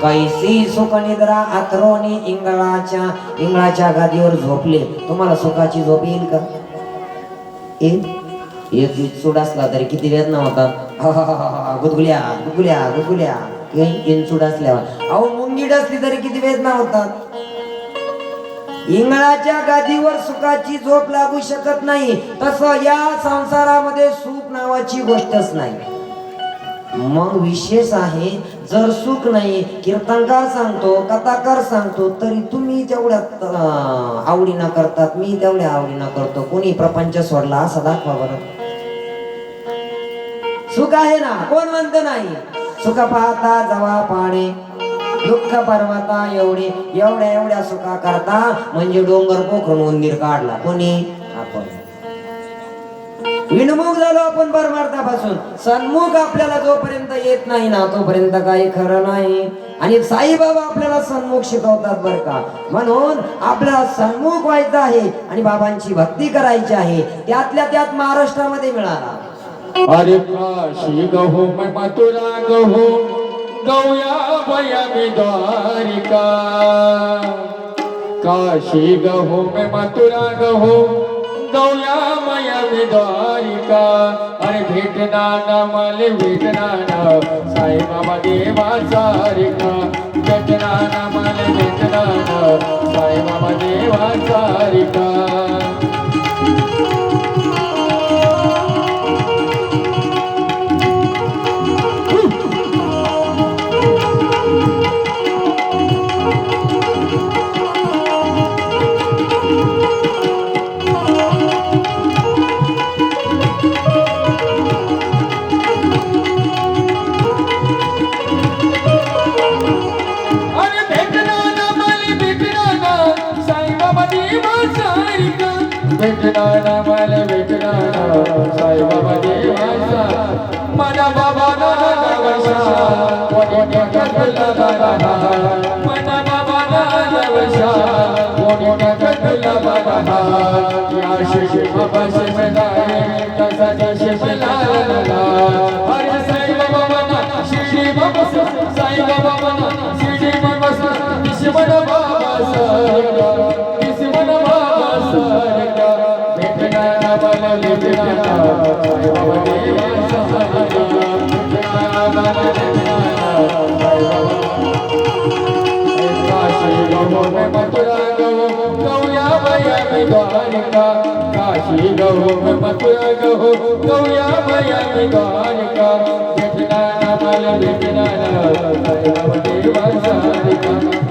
कैसी सुख निद्रा अथरोनी इंगळाच्या इंगळाच्या गादीवर झोपले. तुम्हाला सुखाची झोप येईल का? एक चूड असला तरी किती वेदना होतात. गुदगुल्या गुदगुल्या गुदगुल्या. इनसूड असल्यावर. अहो मुंगीड असली तरी किती वेदना होतात. इंगळाच्या गादीवर सुखाची झोप लागू शकत नाही. तसं या संसारामध्ये सुख नावाची गोष्टच नाही. मग विशेष आहे जर सुख नाही कीर्तनकार सांगतो कथाकार सांगतो तरी तुम्ही तेवढ्या आवडीना आवडीनं करतात. मी तेवढ्या आवडीनं करतो. कोणी प्रपंच सोडला असं दाखवा बरं. सुख आहे ना? कोण म्हणत नाही? सुख पाहता जवा पाणे दुःख पर्वता एवढे एवढ्या एवढ्या सुखा करता म्हणजे डोंगर पोखरून उंदीर काढला. कोणी? आपण. विनमुख झालो आपण परमार्थापासून. सन्मुख आपल्याला जोपर्यंत येत नाही ना तोपर्यंत काही खरं नाही. आणि साईबाबा आपल्याला सन्मुख शिकवतात बर का. म्हणून आपल्याला सन्मुख व्हायचं आहे आणि बाबांची भक्ती करायची आहे. त्यातल्या त्यात महाराष्ट्रामध्ये मिळाला. अरे काशी गहो मथुरा गहो गौया भया द्वारिका. काशी गहो मथुरा गहो गौया मया द्वारिका. अरे भेटना ना मले भेटना ना साई बाबा देवा भेटना ना मले भेटना ना साई बाबा देवा सारिका भेटना ना मला भेटना ना साईबाबा देवा सारिका मना बाबा ना कोणी कटला बाबा मना बाबा ना कोणी या बाबा मला भेटना ना साई बाबा देवा सारखा भेटना ना मला भेटना ना